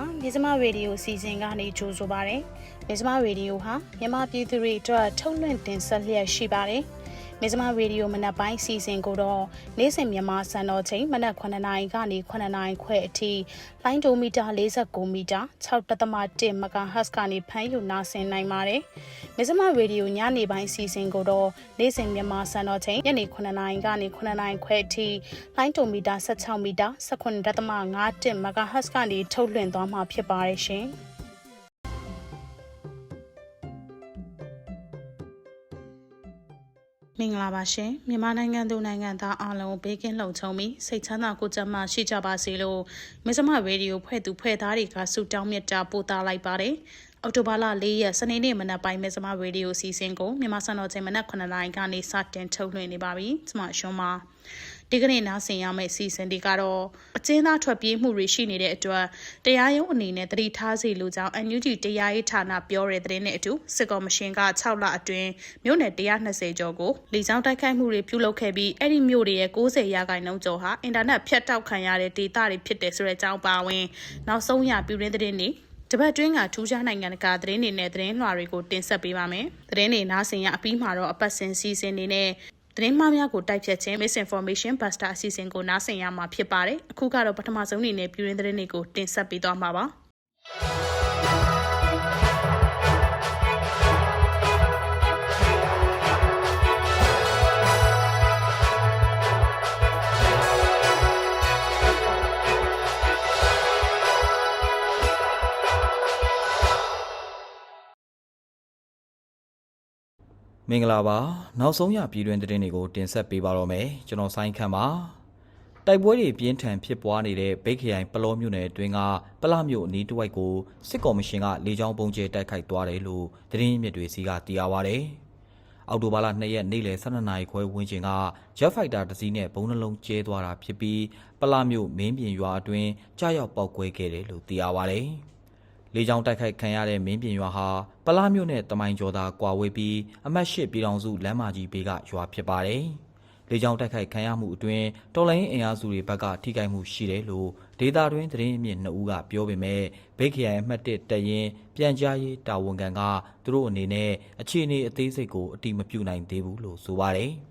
မင်္ဂလာပါမြေစမရေဒီယိုစီစဉ်ကနေကြိုဆိုပါရစေမြေစမရေဒီယိုဟာမြန်မာပြည်သူတွေအတွက်ထုတ်လွှင့်တင်ဆက်လျက်ရှိပါတယ် မြေစမရေဒီယိုမနက်ပိုင်းစီစဉ်ကိုတော့နေ့စဉ်မြန်မာစံတော်ချိန်မနက်9:00နာရီကနေ9:00နာရီခွဲအထိလိုင်းဒိုမီတာ49မီတာ6.1 MHz ကနေဖမ်းယူနာဆင်နိုင်ပါတယ်မြေစမရေဒီယိုညနေပိုင်းစီစဉ်ကိုတော့နေ့စဉ်မြန်မာစံတော်ချိန်ညနေ9:00နာရီကနေ9:00နာရီခွဲအထိလိုင်းဒိုမီတာ16မီတာ19.5 MHz ကနေထုတ်လွှင့်သွားမှာဖြစ်ပါတယ်ရှင်။ မင်္ဂလာပါရှင်မြန်မာနိုင်ငံသူနိုင်ငံသားအားလုံးဘေးကင်းလုံခြုံပြီးစိတ်ချမ်းသာကိုယ်ကျန်းမာရှိကြပါစေလို့မစ္စမရေဒီယိုဖွဲ့သူဖွဲ့သားတွေကဆုတောင်းမြတ်တာပို့သလိုက်ပါတယ်အော်တိုဘာလ၄ရက်စနေနေ့မနက်ပိုင်းမစ္စမရေဒီယိုစီစဉ်ကိုမြန်မာစံတော်ချိန်မနက်9:00နာရီကနေစတင်ထုတ်လွှင့်နေပါပြီကျွန်မရှုံးပါ ဒီကနေ့နားဆင်ရမယ့်စီစဉ်တွေကတော့အကျဉ်းသားထွက်ပြေးမှုတွေရှိနေတဲ့အတွက်တရားရုံးအနေနဲ့တတိထားစီလူကြောင့် NUG တရားရေးဌာနပြောတဲ့တဲ့နဲ့အတူစစ်ကော်မရှင်က6လအတွင်းမြို့နယ်120ကျော်ကိုလေကြောင်းတိုက်ခိုက်မှုတွေပြုလုပ်ခဲ့ပြီးအဲ့ဒီမြို့တွေရဲ့90ရာခိုင်နှုန်းကျော်ဟာအင်တာနက်ဖြတ်တောက်ခံရတဲ့ဒေတာတွေဖြစ်တယ်ဆိုတဲ့အကြောင်းပါဝင်နောက်ဆုံးရပြည်တွင်းသတင်းတွေတပတ်တွင်းကထူးခြားနိုင်ငံတကာသတင်းတွေနဲ့သတင်းလွှာတွေကိုတင်ဆက်ပေးပါမယ်။သတင်းတွေနားဆင်ရအပြီးမှာတော့အပတ်စဉ်စီစဉ်နေနဲ့ သတင်းမှားများကိုတိုက်ဖြတ်ခြင်း misinformation buster အစီအစဉ်ကိုနားဆင်ရမှာဖြစ်ပါတယ်။အခုကတော့ပထမဆုံးအနေနဲ့ပြည်တွင်းသတင်းတွေကိုတင်ဆက်ပေးသွားမှာပါ။ မင်္ဂလာပါနောက်ဆုံးရပြည်တွင်သတင်းတွေကိုတင်ဆက်ပေးပါတော့မယ်ကျွန်တော်ဆိုင်းခန့်ပါတိုက်ပွဲတွေပြင်းထန်ဖြစ်ပွားနေတဲ့ဗိတ်ခရိုင်ပလောမြို့နယ်အတွင်းကပလမြို့အနီးတစ်ဝိုက်ကိုစစ်ကော်မရှင်ကလေကြောင်းပုံကျဲတိုက်ခိုက်သွားတယ်လို့သတင်းမြစ်တွေစီကသိရပါဗျ။အောက်တိုဘာလ2ရက်နေ့လယ်12နာရီခွဲဝန်းကျင်က Jet Fighter တစ်စီးနဲ့ဘုံနှလုံးကျဲသွားတာဖြစ်ပြီးပလမြို့မင်းပြင်ရွာအတွင်းကြားရောက်ပောက်ကွဲခဲ့တယ်လို့သိရပါဗျ။ လေကြောင်းတိုက်ခိုက်ခံရတဲ့မင်းပြင်ရွာဟာပလားမြို့နဲ့တမိုင်ကျော်သာကွာဝေးပြီးအမတ်ရှိပြည်တော်စုလမ်းမကြီးဘေးကရွာဖြစ်ပါတယ်။လေကြောင်းတိုက်ခိုက်ခံရမှုအတွင်းတော်လိုင်းအင်အားစုတွေဘက်ကထိခိုက်မှုရှိတယ်လို့ဒေတာတွင်သတင်းအမြင့်နှစ်ဦးကပြောပေမဲ့ဗိတ်ခရိုင်အမှတ်1တရင်ပြန်ကြားရေးတာဝန်ခံကသူတို့အနေနဲ့အခြေအနေအသေးစိတ်ကိုအတိမပြုနိုင်သေးဘူးလို့ဆိုပါတယ်။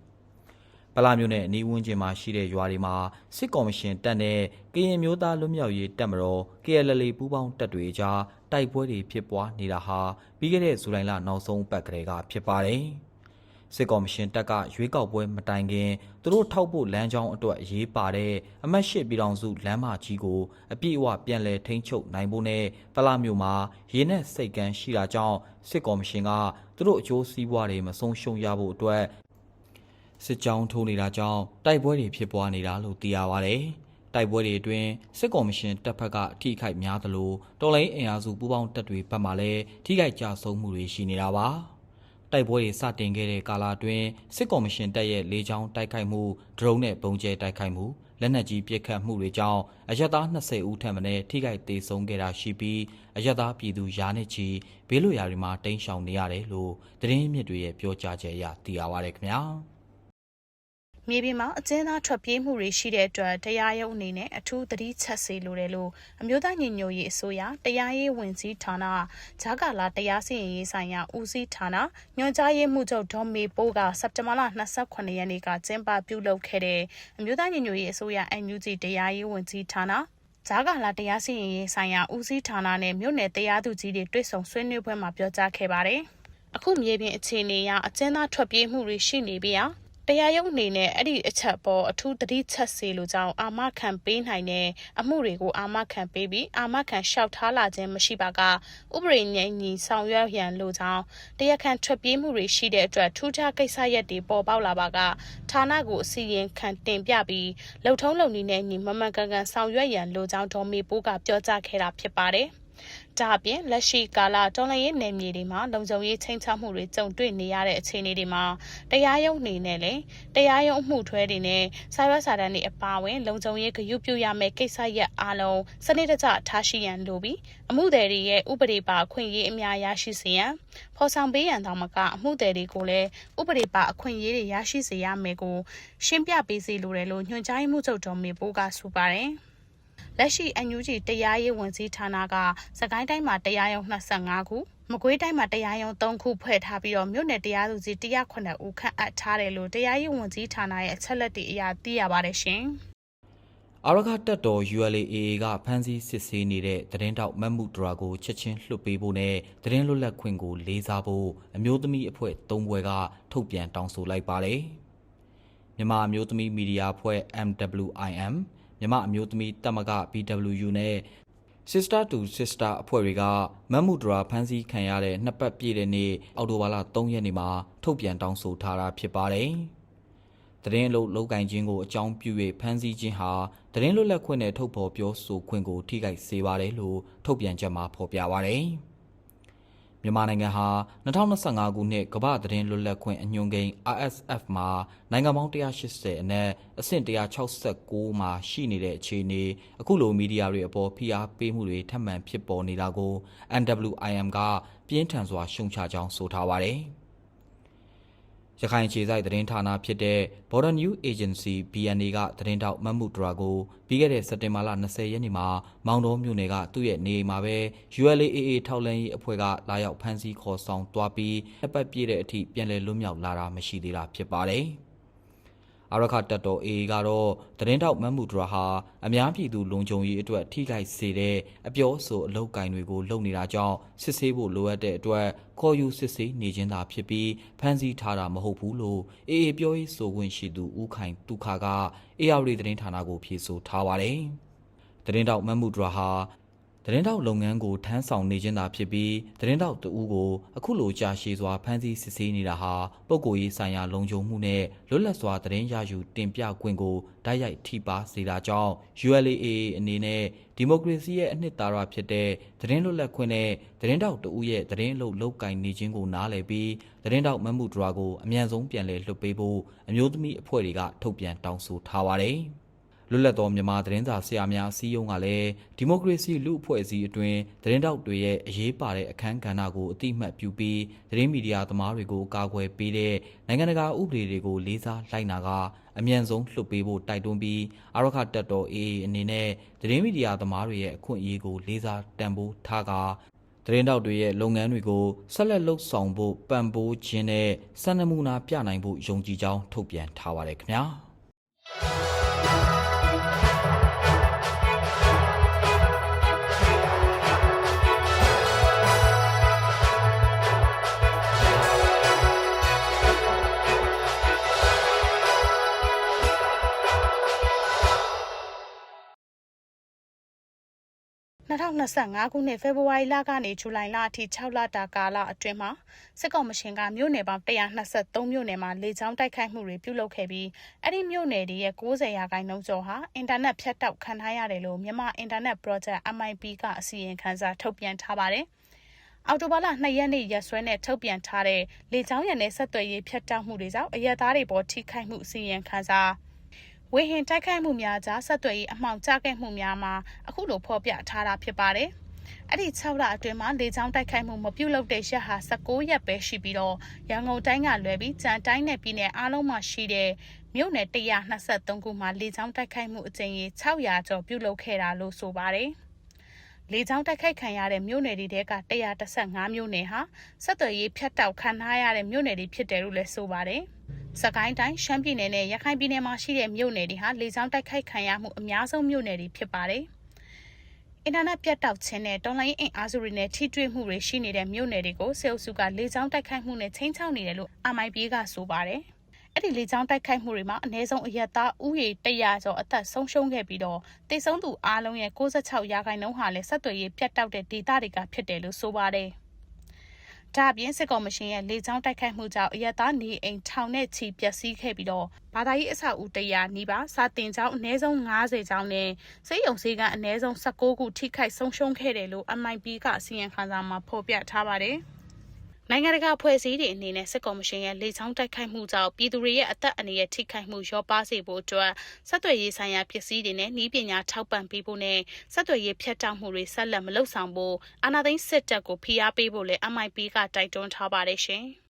ပလာမျိုးနဲ့အနီးဝန်းကျင်မှာရှိတဲ့ရွာတွေမှာစစ်ကော်မရှင်တပ်နဲ့ကရင်မျိုးသားလွတ်မြောက်ရေးတပ်မတော် KLL ပူးပေါင်းတပ်တွေအကြားတိုက်ပွဲတွေဖြစ်ပွားနေတာဟာပြီးခဲ့တဲ့ဇူလိုင်လနောက်ဆုံးပတ်ကလေးကဖြစ်ပါတယ်။စစ်ကော်မရှင်တပ်ကရွေးကောက်ပွဲမတိုင်ခင်သူတို့ထောက်ဖို့လမ်းကြောင်းအတွက်အရေးပါတဲ့အမတ်ရှိပြည်တော်စုလမ်းမကြီးကိုအပြည့်အဝပြန်လည်ထိန်းချုပ်နိုင်ဖို့နဲ့ပလာမျိုးမှာရေနက်စိတ်ကန်းရှိတာကြောင့်စစ်ကော်မရှင်ကသူတို့အကျိုးစီးပွားတွေမဆုံးရှုံးရဖို့အတွက် စစ်ကြောင်းထိုးနေတာကြောင့်တိုက်ပွဲတွေဖြစ်ပွားနေတာလို့သိရပါတယ်။တိုက်ပွဲတွေအတွင်းစစ်ကော်မရှင်တပ်ဖက်ကအထိခိုက်များသလိုတော်လိုင်းအင်အားစုပူးပေါင်းတပ်တွေဘက်မှလည်းထိခိုက်ကြဆုံးမှုတွေရှိနေတာပါ။တိုက်ပွဲတွေစတင်ခဲ့တဲ့ကာလအတွင်းစစ်ကော်မရှင်တပ်ရဲ့လေကြောင်းတိုက်ခိုက်မှုဒရုန်းနဲ့ပုံကျဲတိုက်ခိုက်မှုလက်နက်ကြီးပစ်ခတ်မှုတွေကြောင့်အရက်သား20ဦးထပ်မံထိခိုက်သေးဆုံးခဲ့တာရှိပြီးအရက်သားပြည်သူရာနဲ့ချီဘေးလွတ်ရာတွေမှာတိမ်းရှောင်နေရတယ်လို့သတင်းမြစ်တွေရဲ့ပြောကြားချက်အရသိရပါရခင်ဗျာ။ မြေပြင်မှာအကျဉ်းသားထွက်ပြေးမှုတွေရှိတဲ့အတွက်တရားရုံးအနေနဲ့အထူးသတိချက်စေလိုတယ်လို့အမျိုးသားညီညွတ်ရေးအစိုးရတရားရေးဝန်ကြီးဌာနဂျာကာလာတရားစီရင်ရေးဆိုင်ရာဦးစီးဌာနညွှန်ကြားရေးမှူးချုပ်ဒေါ်မေပိုးကစက်တင်ဘာလ28ရက်နေ့ကကျင်းပပြုလုပ်ခဲ့တဲ့အမျိုးသားညီညွတ်ရေးအစိုးရ NUG တရားရေးဝန်ကြီးဌာနဂျာကာလာတရားစီရင်ရေးဆိုင်ရာဦးစီးဌာနနဲ့မြို့နယ်တရားသူကြီးတွေတွေ့ဆုံဆွေးနွေးပွဲမှာပြောကြားခဲ့ပါတယ်။အခုမြေပြင်အခြေအနေအရအကျဉ်းသားထွက်ပြေးမှုတွေရှိနေပြီးအောင် တရားရုံးအနေနဲ့အဲ့ဒီအချက်ပေါ်အထူးသတိချက်စေလိုကြောင်းအာမခံပေးနိုင်တဲ့အမှုတွေကိုအာမခံပေးပြီးအာမခံလျှောက်ထားလာခြင်းမရှိပါကဥပဒေငြိမ်ညီဆောင်ရွက်ရန်လိုကြောင်းတရားခံထွက်ပြေးမှုတွေရှိတဲ့အတွက်ထူးခြားကိစ္စရပ်တွေပေါ်ပေါက်လာပါကဌာနကိုအစီရင်ခံတင်ပြပြီးလှုပ်ထုံးလုံနည်းနဲ့ညီမမှန်ကန်ကန်ဆောင်ရွက်ရန်လိုကြောင်းဒေါ်မေပိုးကပြောကြားခဲ့တာဖြစ်ပါတယ်။ ဒါအပြင်လက်ရှိကာလတော်လှန်ရေးနယ်မြေတွေမှာလုံခြုံရေးချင်းချောက်မှုတွေကြုံတွေ့နေရတဲ့အခြေအနေတွေမှာတရားရုံးအနေနဲ့လည်းတရားရုံးအမှုထွဲတွေနဲ့စာရွက်စာတမ်းတွေအပါအဝင်လုံခြုံရေးဂရုပြုရမယ့်ကိစ္စရပ်အလုံးစနစ်တကျထားရှိရန်လိုပြီးအမှုသည်တွေရဲ့ဥပဒေပါအခွင့်အရေးအများရရှိစေရန်ဖော်ဆောင်ပေးရန်တောင်မကအမှုသည်တွေကိုလည်းဥပဒေပါအခွင့်အရေးတွေရရှိစေရမယ်ကိုရှင်းပြပေးစီလိုတယ်လို့ညွှန်ကြားမှုချုပ်တော်မေပိုးကဆိုပါတယ်။ လက်ရှိ NUG တရားရေးဝန်ကြီးဌာနကစကိုင်းတိုင်းမှာတရားရုံး25ခုမကွေးတိုင်းမှာတရားရုံး3ခုဖွဲ့ထားပြီးတော့မြို့နယ်တရားသူကြီး109ဦးခန့်အပ်ထားတယ်လို့တရားရေးဝန်ကြီးဌာနရဲ့အချက်လက်တွေအရသိရပါတယ်ရှင်။အာရခတက်တော် ULAA ကဖမ်းဆီးစစ်ဆေးနေတဲ့သတင်းတောက်မတ်မှုဒရာကိုချက်ချင်းလွှတ်ပေးဖို့နဲ့သတင်းလွတ်လပ်ခွင့်ကိုလေးစားဖို့အမျိုးသမီးအဖွဲ့၃ဘွဲကထုတ်ပြန်တောင်းဆိုလိုက်ပါတယ်။မြန်မာအမျိုးသမီးမီဒီယာအဖွဲ့ MWIM မြန်မာအမျိုးသမီးတက်မက BWU နဲ့ Sister to Sister အဖွဲ့တွေကမတ်မှုဒရာဖမ်းဆီးခံရတဲ့နှစ်ပတ်ပြည့်တဲ့နေ့အောက်တိုဘာလ3ရက်နေ့မှာထုတ်ပြန်တောင်းဆိုထားတာဖြစ်ပါတယ်။သတင်းအလုပ်လုပ်ကင်ခြင်းကိုအကြောင်းပြု၍ဖမ်းဆီးခြင်းဟာသတင်းလွတ်လပ်ခွင့်နဲ့ထုတ်ဖော်ပြောဆိုခွင့်ကိုထိခိုက်စေပါတယ်လို့ထုတ်ပြန်ချက်မှာဖော်ပြပါတယ်။ မြန်မာနိုင်ငံဟာ2025ခုနှစ်ကမ္ဘာသတင်းလွတ်လပ်ခွင့်အညွှန်းကိန်း RSF မှာနိုင်ငံပေါင်း180အနက်အဆင့်169မှာရှိနေတဲ့အခြေအနေအခုလိုမီဒီယာတွေအပေါ်ဖိအားပေးမှုတွေထပ်မံဖြစ်ပေါ်နေတာကို NWIM ကပြင်းထန်စွာရှုံချကြောင်းဆိုထားပါတယ်။ ရခိုင်ခြေဆိုင်သတင်းဌာနဖြစ်တဲ့ Border News Agency BNA ကသတင်းတောက်မတ်မှုဒရာကိုပြီးခဲ့တဲ့စက်တင်ဘာလ20ရက်နေ့မှာမောင်တော်မြို့နယ်ကသူ့ရဲ့နေအိမ်မှာပဲ ULAA ထောက်လန်းရေးအဖွဲ့ကလာရောက်ဖမ်းဆီးခေါ်ဆောင်သွားပြီးအပတ်ပြည့်တဲ့အထိပြန်လည်လွတ်မြောက်လာတာမရှိသေးတာဖြစ်ပါတယ်။ အာရခတက်တော် AA ကတော့သတင်းတောက်မတ်မှုဒရာဟာအများပြည်သူလုံခြုံရေးအတွက်ထိခိုက်စေတဲ့အပြောဆိုအလုပ်ကင်တွေကိုလုပ်နေတာကြောင့်စစ်ဆေးဖို့လိုအပ်တဲ့အတွက်ခေါ်ယူစစ်ဆေးနေခြင်းသာဖြစ်ပြီးဖမ်းဆီးထားတာမဟုတ်ဘူးလို့ AA ပြောရေးဆိုခွင့်ရှိသူဦးခိုင်ဒုခါက AR သတင်းဌာနကိုဖြေဆိုထားပါတယ်။သတင်းတောက်မတ်မှုဒရာဟာ သတင်းတောက်လုပ်ငန်းကိုထမ်းဆောင်နေခြင်းသာဖြစ်ပြီးသတင်းတောက်တဦးကိုအခုလိုကြာရှည်စွာဖမ်းဆီးစစ်ဆေးနေတာဟာပုဂ္ဂိုလ်ရေးဆိုင်ရာလုံခြုံမှုနဲ့လွတ်လပ်စွာသတင်းရယူတင်ပြခွင့်ကိုတိုက်ရိုက်ထိပါစေတာကြောင့် ULAA အနေနဲ့ဒီမိုကရေစီရဲ့အနှစ်သာရဖြစ်တဲ့သတင်းလွတ်လပ်ခွင့်နဲ့သတင်းတောက်တဦးရဲ့သတင်းအလုပ်လုပ်ကင်နေခြင်းကိုနားလည်ပြီးသတင်းတောက်မမှုဒရာကိုအမြန်ဆုံးပြန်လည်လွှတ်ပေးဖို့အမျိုးသမီးအဖွဲ့တွေကထုတ်ပြန်တောင်းဆိုထားပါတယ်။ လွတ်လပ်သောမြန်မာသတင်းစာဆရာများအစည်းအရုံးကလည်းဒီမိုကရေစီလူအဖွဲ့အစည်းအတွင်းသတင်းတောက်တွေရဲ့အရေးပါတဲ့အခမ်းကဏ္ဍကိုအတိအမှတ်ပြုပြီးသတင်းမီဒီယာသမားတွေကိုကာကွယ်ပေးတဲ့နိုင်ငံတကာဥပဒေတွေကိုလေးစားလိုက်နာကအမြန်ဆုံးလွှတ်ပေးဖို့တိုက်တွန်းပြီးအာရခတက်တော် AA အနေနဲ့သတင်းမီဒီယာသမားတွေရဲ့အခွင့်အရေးကိုလေးစားတန်ဖိုးထားကာသတင်းတောက်တွေရဲ့လုပ်ငန်းတွေကိုဆက်လက်လှုပ်ဆောင်ဖို့ပံ့ပိုးခြင်းနဲ့စံနမူနာပြနိုင်ဖို့ယုံကြည်ကြောင်းထုတ်ပြန်ထားပါတယ်ခင်ဗျာ 2025ခုနှစ်ဖေဖော်ဝါရီလကနေဇူလိုင်လအထိ6လတာကာလအတွင်းမှာစစ်ကောင်မရှင်ကမြို့နယ်ပေါင်း123မြို့နယ်မှာလေကြောင်းတိုက်ခိုက်မှုတွေပြုလုပ်ခဲ့ပြီးအဲ့ဒီမြို့နယ်တွေရဲ့90ရာခိုင်နှုန်းကျော်ဟာအင်တာနက်ဖြတ်တောက်ခံထားရတယ်လို့မြန်မာအင်တာနက် project MIP ကအစီရင်ခံစာထုတ်ပြန်ထားပါတယ်။အော်တိုဘာလ2ရက်နေ့ရက်စွဲနဲ့ထုတ်ပြန်ထားတဲ့လေကြောင်းရန်နဲ့ဆက်သွယ်ရေးဖြတ်တောက်မှုတွေကြောင့်အရက်သားတွေပေါ်ထိခိုက်မှုအစီရင်ခံစာ ဝေဟင်တိုက်ခိုက်မှုများကြားဆက်သွယ်ရေးအမှောင်ကျခဲ့မှုများမှာအခုလိုဖော်ပြထားတာဖြစ်ပါတယ်။အဲ့ဒီ6လအတွင်းမှာလေကြောင်းတိုက်ခိုက်မှုမပြုတ်လုပ်တဲ့ရက်ဟာ16ရက်ပဲရှိပြီးတော့ရန်ကုန်တိုင်းကလွယ်ပြီးကြံတိုင်းနယ်ပြည်နယ်အားလုံးမှာရှိတဲ့မြို့နယ်123ခုမှာလေကြောင်းတိုက်ခိုက်မှုအကြိမ်ရေ600ကျော်ပြုတ်လုပ်ခဲ့တာလို့ဆိုပါတယ်။လေကြောင်းတိုက်ခိုက်ခံရတဲ့မြို့နယ်တွေက115မြို့နယ်ဟာဆက်သွယ်ရေးဖြတ်တောက်ခံထားရတဲ့မြို့နယ်တွေဖြစ်တယ်လို့လည်းဆိုပါတယ်။ စကိုင်းတိုင်းရှမ်းပြည်နယ်နဲ့ရခိုင်ပြည်နယ်မှာရှိတဲ့မြို့နယ်တွေဟာလေကြောင်းတိုက်ခိုက်ခံရမှုအများဆုံးမြို့နယ်တွေဖြစ်ပါတယ်။အင်တာနက်ပြတ်တောက်ခြင်းနဲ့တော်လိုင်းအင်အားစုတွေနဲ့ထိတွေ့မှုတွေရှိနေတဲ့မြို့နယ်တွေကိုဆဲလ်စုကလေကြောင်းတိုက်ခိုက်မှုနဲ့ချင်းချောက်နေတယ်လို့ MIP ကဆိုပါတယ်။အဲ့ဒီလေကြောင်းတိုက်ခိုက်မှုတွေမှာအ ਨੇ ဆုံးအရက်သားဥယေ100ကျော်အသက်ဆုံးရှုံးခဲ့ပြီးတော့တိတ်ဆုံးသူအားလုံးရဲ့66ရာခိုင်နှုန်းဟာလည်းဆက်သွယ်ရေးပြတ်တောက်တဲ့ဒေသတွေကဖြစ်တယ်လို့ဆိုပါတယ်။ ဒါအပြင်စစ်ကော်မရှင်ရဲ့လေကြောင်းတိုက်ခိုက်မှုကြောင့်အရတားနေအိမ်ထောင်နဲ့ချီပျက်စီးခဲ့ပြီးတော့ဘာသာရေးအဆောက်အဦ100နီးပါးစာတင်ကျောင်းအနည်းဆုံး90ကျောင်းနဲ့စိတ်ယုံစေကအနည်းဆုံး16ခုထိခိုက်ဆုံးရှုံးခဲ့တယ်လို့ MIP ကအစီရင်ခံစာမှာဖော်ပြထားပါတယ်။ နိုင်ငံတကာဖွဲ့စည်းတွေအနေနဲ့စစ်ကော်မရှင်ရဲ့လေကြောင်းတိုက်ခိုက်မှုကြောင့်ပြည်သူတွေရဲ့အသက်အန္တရာယ်ထိခိုက်မှုရောပါစေဖို့အတွက်ဆက်သွယ်ရေးဆိုင်ရာပစ္စည်းတွေနဲ့နှီးပညာထောက်ပံ့ပေးဖို့နဲ့ဆက်သွယ်ရေးဖြတ်တောက်မှုတွေဆက်လက်မလုပ်ဆောင်ဖို့အာဏာသိမ်းစစ်တပ်ကိုဖိအားပေးဖို့လည်း MIP ကတိုက်တွန်းထားပါတယ်ရှင်။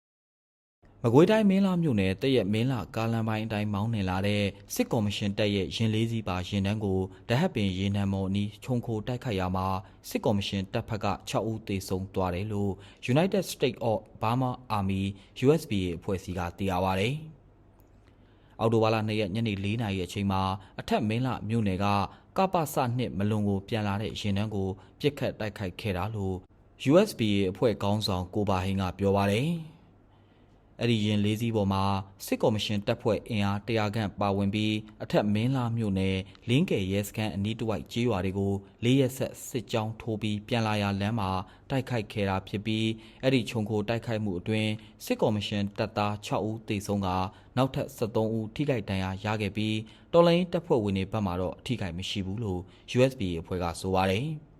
မကွေးတိုင်းမင်းလာမြို့နယ်တရက်မင်းလာကားလမ်းပိုင်းအတိုင်းမောင်းနှင်လာတဲ့စစ်ကော်မရှင်တပ်ရဲ့ရင်လေးစီးပါရင်တန်းကိုတဟက်ပင်ရေနံမော်အနီးခြုံခိုတိုက်ခိုက်ရမှာစစ်ကော်မရှင်တပ်ဖက်က6ဦးသေဆုံးသွားတယ်လို့ United States of Burma Army USBA အဖွဲ့အစည်းကသိရပါဗျ။အော်တိုဘာလ2ရက်ညနေ4နာရီအချိန်မှာအထက်မင်းလာမြို့နယ်ကကပ္ပစနှစ်မလွန်ကိုပြန်လာတဲ့ရင်တန်းကိုပြစ်ခတ်တိုက်ခိုက်ခဲ့တာလို့ USBA အဖွဲ့ခေါင်းဆောင်ကိုပါဟင်းကပြောပါတယ်။ အဲ့ဒီရင်လေးစီးပေါ်မှာစစ်ကော်မရှင်တပ်ဖွဲ့အင်အား100ခန့်ပါဝင်ပြီးအထက်မင်းလာမြို့နယ်လင်းကယ်ရဲစခန်းအနီးတစ်ဝိုက်ကြေးရွာတွေကိုလေးရက်ဆက်စစ်ကြောင်းထိုးပြီးပြန်လာရလမ်းမှာတိုက်ခိုက်ခဲ့တာဖြစ်ပြီးအဲ့ဒီခြုံခိုတိုက်ခိုက်မှုအတွင်းစစ်ကော်မရှင်တပ်သား6ဦးသေဆုံးကနောက်ထပ်73ဦးထိခိုက်ဒဏ်ရာရခဲ့ပြီးတော်လိုင်းတပ်ဖွဲ့ဝင်တွေဘက်မှတော့အထိခိုက်မရှိဘူးလို့ USB အဖွဲ့ကဆိုပါတယ်။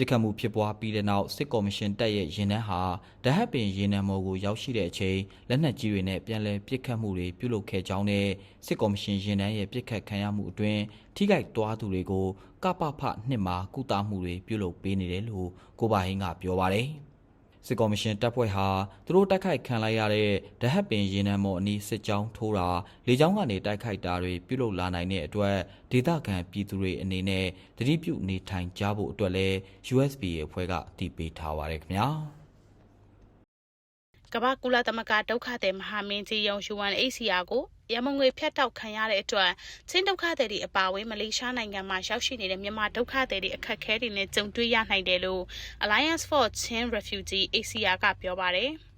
ပြစ်ခတ်မှုဖြစ်ပွားပြီးတဲ့နောက်စစ်ကော်မရှင်တပ်ရဲ့ရင်နှန်းဟာဒဟတ်ပင်ရင်နံမော်ကိုရောက်ရှိတဲ့အချိန်လက်နက်ကြီးတွေနဲ့ပြန်လည်ပြစ်ခတ်မှုတွေပြုလုပ်ခဲ့ကြောင်းနဲ့စစ်ကော်မရှင်ရင်နှန်းရဲ့ပြစ်ခတ်ခံရမှုအတွင်းထိခိုက်သွားသူတွေကိုကပဖနှစ်မှာကုသမှုတွေပြုလုပ်ပေးနေတယ်လို့ကိုပါဟင်းကပြောပါတယ် စစ်ကော်မရှင်တပ်ဖွဲ့ဟာသူတို့တိုက်ခိုက်ခံလိုက်ရတဲ့ဒဟတ်ပင်ရင်နံမော်အနီးစစ်ကြောင်းထိုးတာလေကြောင်းကနေတိုက်ခိုက်တာတွေပြုလုပ်လာနိုင်တဲ့အတွက်ဒေသခံပြည်သူတွေအနေနဲ့တတိပြုနေထိုင်ကြဖို့အတွက်လည်း USB ရဲ့အဖွဲ့ကအတည်ပြုထားပါတယ်ခင်ဗျာကမ္ဘာကုလသမဂ္ဂဒုက္ခသည်မဟာမင်းကြီးယုံ UNHCR ကို ရမုံငွေဖျက်တောက်ခံရတဲ့အတွက်ချင်းဒုက္ခသည်တွေအပါအဝင်မလေးရှားနိုင်ငံမှာရောက်ရှိနေတဲ့မြန်မာဒုက္ခသည်တွေအခက်အခဲတွေနဲ့ကြုံတွေ့ရနိုင်တယ်လို့ Alliance for Chin Refugee ACR ကပြောပါတယ်။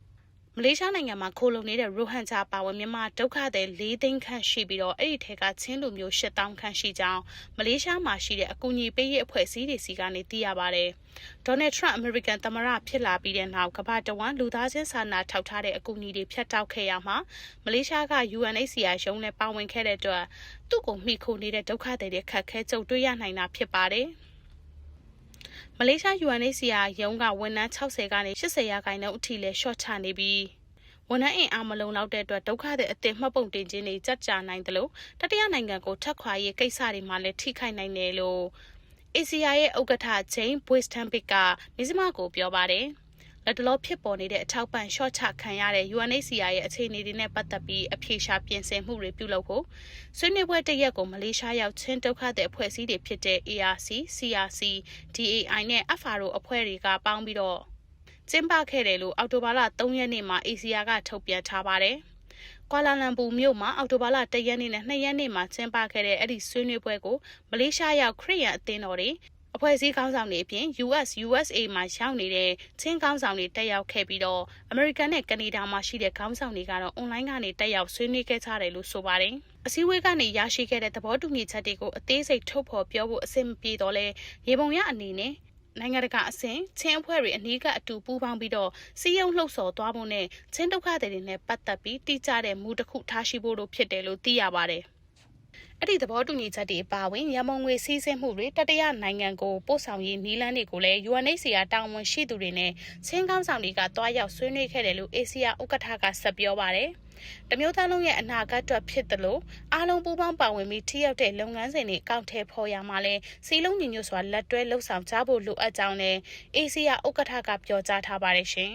မလေးရှားနိုင်ငံမှာခိုလုံနေတဲ့ရိုဟန်ဂျာပါဝင်မြန်မာဒုက္ခသည်၄သိန်းခန့်ရှိပြီးတော့အဲ့ဒီထဲကချင်းလူမျိုး၈000ခန့်ရှိကြောင်းမလေးရှားမှာရှိတဲ့အကူအညီပေးရေးအဖွဲ့အစည်းတွေစီကနေသိရပါတယ်။ဒေါ်နယ်ထရန့်အမေရိကန်သမ္မတဖြစ်လာပြီးတဲ့နောက်ကမ္ဘာတဝန်းလူသားချင်းစာနာထောက်ထားတဲ့အကူအညီတွေဖျက်တောက်ခဲ့ရမှာမလေးရှားက UNHCR ရုံးနဲ့ပါဝင်ခဲ့တဲ့အတွက်သူ့ကိုမိခိုနေတဲ့ဒုက္ခသည်တွေခက်ခဲကြုံတွေ့ရနိုင်တာဖြစ်ပါတယ်။ မလေးရှား UNHCR ရုံးကဝန်ထမ်း60ကနေ80ရာခိုင်နှုန်းအထိလဲရှော့ချနေပြီးဝန်ထမ်းအင်အားမလုံလောက်တဲ့အတွက်ဒုက္ခသည်အသစ်မှတ်ပုံတင်ခြင်းတွေကြက်ကြာနိုင်တယ်လို့တတိယနိုင်ငံကိုထပ်ခွာရေးကိစ္စတွေမှာလည်းထိခိုက်နိုင်တယ်လို့ ACR ရဲ့ဥက္ကဋ္ဌ Jane Boystanpic ကမြစမကိုပြောပါတယ် လက်တလောဖြစ်ပေါ်နေတဲ့အထောက်ပံ့ရှော့ချခံရတဲ့ UNHCR ရဲ့အခြေအနေတွေနဲ့ပတ်သက်ပြီးအပြေရှားပြင်ဆင်မှုတွေပြုလုပ်ဖို့ဆွေးနွေးပွဲတစ်ရက်ကိုမလေးရှားရောက်ချင်းဒုက္ခသည်အဖွဲ့အစည်းတွေဖြစ်တဲ့ ARC, CRC, DAI နဲ့ FRO အဖွဲ့တွေကပေါင်းပြီးတော့ကျင်းပခဲ့တယ်လို့အော်တိုဘာလ3ရက်နေ့မှာ ACR ကထုတ်ပြန်ထားပါတယ်။ကွာလာလမ်ပူမြို့မှာအော်တိုဘာလ1ရက်နေ့နဲ့2ရက်နေ့မှာကျင်းပခဲ့တဲ့အဲ့ဒီဆွေးနွေးပွဲကိုမလေးရှားရောက်ခရီးရန်အသင်းတော်တွေ အဖွဲ့အစည်းခေါင်းဆောင်တွေအပြင် US USA မှာရောက်နေတဲ့ချင်းခေါင်းဆောင်တွေတက်ရောက်ခဲ့ပြီးတော့အမေရိကန်နဲ့ကနေဒါမှာရှိတဲ့ခေါင်းဆောင်တွေကတော့အွန်လိုင်းကနေတက်ရောက်ဆွေးနွေးခဲ့ကြတယ်လို့ဆိုပါတယ်။အစည်းအဝေးကနေရရှိခဲ့တဲ့သဘောတူညီချက်တွေကိုအသေးစိတ်ထုတ်ဖော်ပြောဖို့အဆင်မပြေတော့လဲရေပုံရအနေနဲ့နိုင်ငံတကာအဆင့်ချင်းအဖွဲ့တွေအနည်းကအတူပူးပေါင်းပြီးတော့စီးရုံလှုပ်ဆော်သွားဖို့နဲ့ချင်းဒုက္ခတွေနဲ့ပတ်သက်ပြီးတိကျတဲ့မူတစ်ခုထားရှိဖို့လို့ဖြစ်တယ်လို့သိရပါတယ်။ အဲ့ဒီသဘောတူညီချက်တွေပါဝင်ရမုံငွေစီးဆင်းမှုတွေတတိယနိုင်ငံကိုပို့ဆောင်ရေးနီးလန်းတွေကိုလည်း UNHCR တာဝန်ရှိသူတွေနဲ့ချင်းကောင်းဆောင်တွေကတွားရောက်ဆွေးနွေးခဲ့တယ်လို့ ACR ဥက္ကဋ္ဌကဆက်ပြောပါတယ်။တမျိုးသားလုံးရဲ့အနာဂတ်အတွက်ဖြစ်တယ်လို့အားလုံးပူးပေါင်းပါဝင်ပြီးထိရောက်တဲ့လုပ်ငန်းစဉ်တွေအကောင့်ထဲပေါ်ရမှာလဲစီလုံးညီညွတ်စွာလက်တွဲလှုပ်ဆောင်ကြဖို့လိုအပ်ကြောင်းလည်း ACR ဥက္ကဋ္ဌကပြောကြားထားပါတယ်ရှင်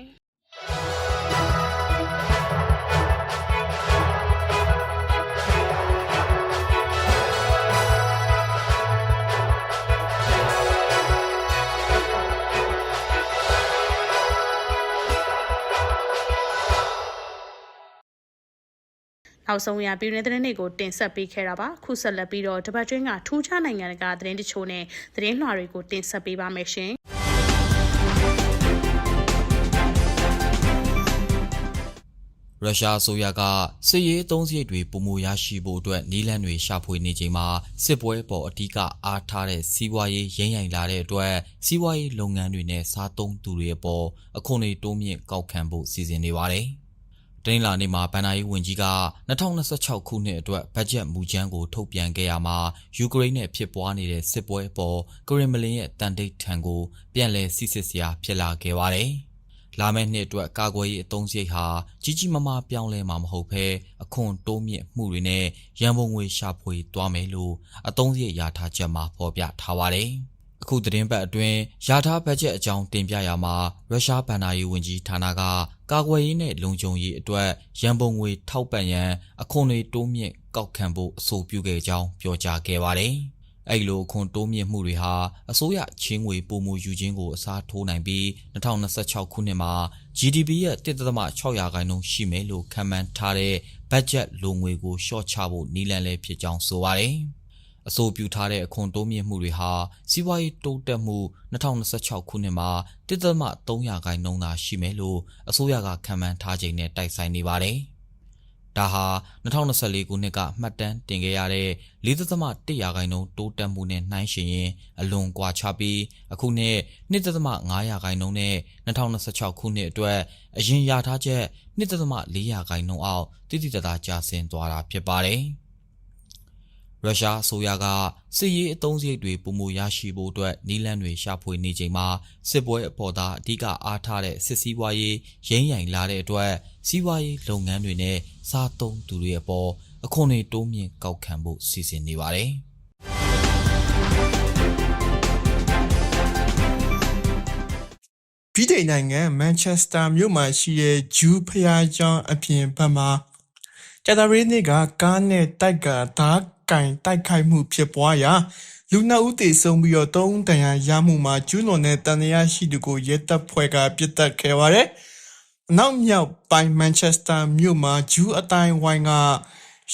နောက်ဆုံးရပြည်တွင်းသတင်းတွေကိုတင်ဆက်ပေးခဲ့တာပါခုဆက်လက်ပြီးတော့တပတ်ကျွင်းကထူးခြားနိုင်ငံကသတင်းတချို့နဲ့သတင်းလွှာတွေကိုတင်ဆက်ပေးပါမယ်ရှင်ရုရှားအစိုးရကစစ်ရေးအုံစရိတ်တွေပုံမရရှိဖို့အတွက်နီးလန်းတွေရှာဖွေနေချိန်မှာစစ်ပွဲပေါ်အ धिक အားထားတဲ့စီးပွားရေးရင်းရိုင်လာတဲ့အတွက်စီးပွားရေးလုပ်ငန်းတွေနဲ့စားသုံးသူတွေအပေါ်အခွန်တွေတိုးမြင့်ကောက်ခံဖို့စီစဉ်နေပါတယ်။ တနင်္လာနေ့မှာဗန်နာယီဝန်ကြီးက2026ခုနှစ်အတွက်ဘတ်ဂျက်မူကြမ်းကိုထုတ်ပြန်ခဲ့ရမှာယူကရိန်းနဲ့ဖြစ်ပွားနေတဲ့စစ်ပွဲအပေါ်ကရင်မလင်ရဲ့တန်တိတ်ထံကိုပြန်လည်စစ်စစ်စရာဖြစ်လာခဲ့ပါတယ်။လာမယ့်နှစ်အတွက်ကာကွယ်ရေးအသုံးစရိတ်ဟာကြီးကြီးမားမားပြောင်းလဲမှာမဟုတ်ဘဲအခွန်တိုးမြင့်မှုတွေနဲ့ရန်ပုံငွေရှာဖွေသွားမယ်လို့အသုံးစရိတ်ရထားချက်မှာဖော်ပြထားပါတယ်။အခုသတင်းပတ်အတွင်းယာထားဘတ်ဂျက်အကြောင်းတင်ပြရမှာရုရှားဗန်နာရေးဝန်ကြီးဌာနက ကာကွယ်ရေးနဲ့လုံခြုံရေးအတွက်ရန်ပုံငွေထောက်ပံ့ရန်အခွန်တွေတိုးမြင့်ကောက်ခံဖို့အဆိုပြုခဲ့ကြောင်းပြောကြားခဲ့ပါတယ်။အဲ့လိုအခွန်တိုးမြင့်မှုတွေဟာအစိုးရချင်းငွေပုံမှုယူခြင်းကိုအစားထိုးနိုင်ပြီး2026ခုနှစ်မှာ GDP ရဲ့1.6ရာခိုင်နှုန်းရှိမယ်လို့ခန့်မှန်းထားတဲ့ဘတ်ဂျက်လိုငွေကိုရှော့ချဖို့နည်းလမ်းလည်းဖြစ်ကြောင်းဆိုပါတယ်။ အဆိုပြုထားတဲ့အခွန်တိုးမြင့်မှုတွေဟာစီးပွားရေးတိုးတက်မှု2026ခုနှစ်မှာ1.3ရာခိုင်နှုန်းသာရှိမယ်လို့အစိုးရကခန့်မှန်းထားချိန်နဲ့တိုက်ဆိုင်နေပါတယ်။ဒါဟာ2024ခုနှစ်ကမှတ်တမ်းတင်ခဲ့ရတဲ့4.1ရာခိုင်နှုန်းတိုးတက်မှုနဲ့နှိုင်းယှဉ်ရင်အလွန်ကွာခြားပြီးအခုနှစ်2.5ရာခိုင်နှုန်းနဲ့2026ခုနှစ်အတွက်အရင်ရထားချက်2.4ရာခိုင်နှုန်းအောက်တိတိတသားကျဆင်းသွားတာဖြစ်ပါတယ်။ ရုရှားအစိုးရကစစ်ရေးအုံစရိတ်တွေပုံမရရှိဖို့အတွက်နီလန်းတွေရှာဖွေနေချိန်မှာစစ်ပွဲအပေါ်သာအဓိကအားထားတဲ့စစ်စည်းဝါးရေးရင်းရိုင်လာတဲ့အတွက်စီးပွားရေးလုပ်ငန်းတွေနဲ့စားသုံးသူတွေအပေါ်အခွန်တွေတိုးမြင့်ကောက်ခံဖို့စီစဉ်နေပါတယ်။ဗြိတိန်နိုင်ငံမန်ချက်စတာမြို့မှာရှိတဲ့ဂျူးဖျားကျောင်းအပြင်ဘက်မှာကျတာရီနေ့ကကားနဲ့တိုက်ကဓာတ် ကင်တိုက်ခိုက်မှုဖြစ်ပွားရာလူနှစ်ဦးသေဆုံးပြီးတော့သုံးတန်ရာရမှုမှာကျူးလွန်တဲ့တန်ရာရှိသူကိုရဲတပ်ဖွဲ့ကပြစ်တက်ခဲ့ပါတယ်။အနောက်မြောက်ပိုင်းမန်ချက်စတာမြို့မှာဂျူးအတိုင်းဝိုင်းက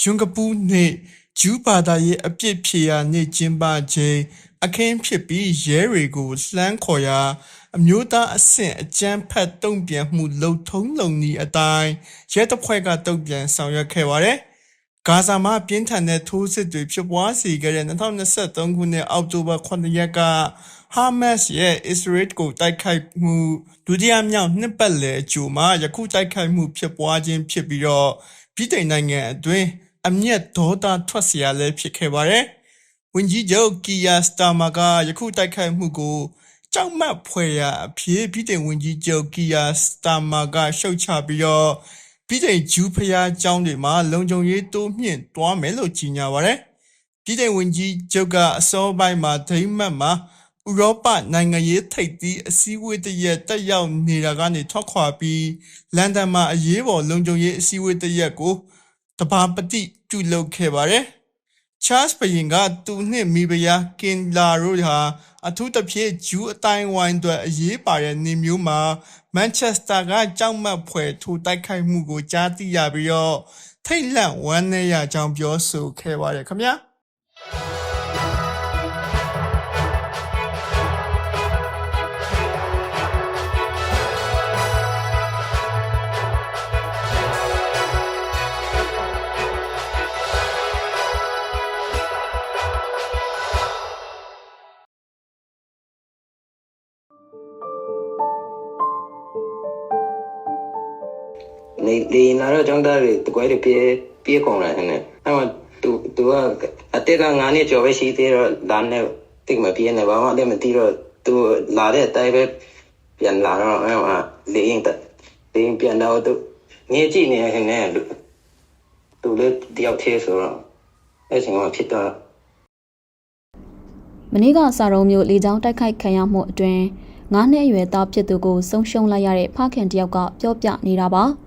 ယွန်ကပူးနေ့ဂျူးဘာသာရေးအပြစ်ဖြေရာနေ့ကျင်းပခြင်းအခင်းဖြစ်ပြီးရဲတွေကိုလှမ်းခေါ်ရာအမျိုးသားအဆင့်အကြမ်းဖက်တုံ့ပြန်မှုလှုပ်ထုံးလုံနည်းအတိုင်းရဲတပ်ဖွဲ့ကတုံ့ပြန်ဆောင်ရွက်ခဲ့ပါတယ်။ ဂါဇာမှာပြင်းထန်တဲ့ထိုးစစ်တွေဖြစ်ပွားစေခဲ့တဲ့2023ခုနှစ်အောက်တိုဘာ9ရက်ကဟာမတ်စ်ရဲ့အစ္စရေးကိုတိုက်ခိုက်မှုဒုတိယမြောက်နှစ်ပတ်လည်အကြိုမှာယခုတိုက်ခိုက်မှုဖြစ်ပွားခြင်းဖြစ်ပြီးတော့ပြည်ထိုင်နိုင်ငံအတွင်းအမျက်ဒေါသထွက်စရာလည်းဖြစ်ခဲ့ပါတယ်။ဝန်ကြီးချုပ်ကီယာစတာမာကယခုတိုက်ခိုက်မှုကိုကြောက်မက်ဖွယ်ရာအဖြစ်ပြည်ထိုင်ဝန်ကြီးချုပ်ကီယာစတာမာကရှုတ်ချပြီးတော့ ပြည်ထိုင်ဂျူးဖျားကျောင်းတွေမှာလုံခြုံရေးတိုးမြင့်သွားမယ်လို့ကြီးညာပါတယ်။ပြည်ထိုင်ဝင်ကြီးချုပ်ကအစောပိုင်းမှာဒိမတ်မှာဥရောပနိုင်ငံရေးထိပ်သီးအစည်းအဝေးတစ်ရက်တက်ရောက်နေတာကနေထွက်ခွာပြီးလန်ဒန်မှာအရေးပေါ်လုံခြုံရေးအစည်းအဝေးတစ်ရက်ကိုတဘာပတိပြုလုပ်ခဲ့ပါတယ်။ချားစ်ဘရင်ကသူနှင့်မိဖုရားကင်လာတို့ဟာ အထူးသဖြင့်ဂျူးအတိုင်းဝိုင်းအတွက်အရေးပါတဲ့နေမျိုးမှာမန်ချက်စတာကကြောက်မက်ဖွယ်ထိုတိုက်ခိုက်မှုကိုကြားသိရပြီးတော့ထိတ်လန့်ဝမ်းနည်းရကြောင်းပြောဆိုခဲ့ပါတယ်ခင်ဗျာ။ နေလေရင်လာတော့ចောင်းသားတွေတကွဲတွေပြေးပြေးကုန်လာတယ်နဲ့အဲ့မှာသူသူကအတက်က9နှစ်ကျော်ပဲရှိသေးတော့ဒါနဲ့တိတ်မပြေးနေဘာမှလည်းမသိတော့သူလာတဲ့အတိုင်းပဲပြန်လာတော့အဲ့မှာလေရင်တက်လေရင်ပြန်တော့သူငေးကြည့်နေတယ်နဲ့သူလည်းတယောက်သေးဆိုတော့အဲ့ချိန်မှာဖြစ်တော့မနေ့ကစာရုံမျိုးလေကြောင်းတိုက်ခိုက်ခံရမှုအတွင်း9နှစ်အရွယ်သားဖြစ်သူကိုဆုံးရှုံးလိုက်ရတဲ့ဖခင်တယောက်ကပြောပြနေတာပါ။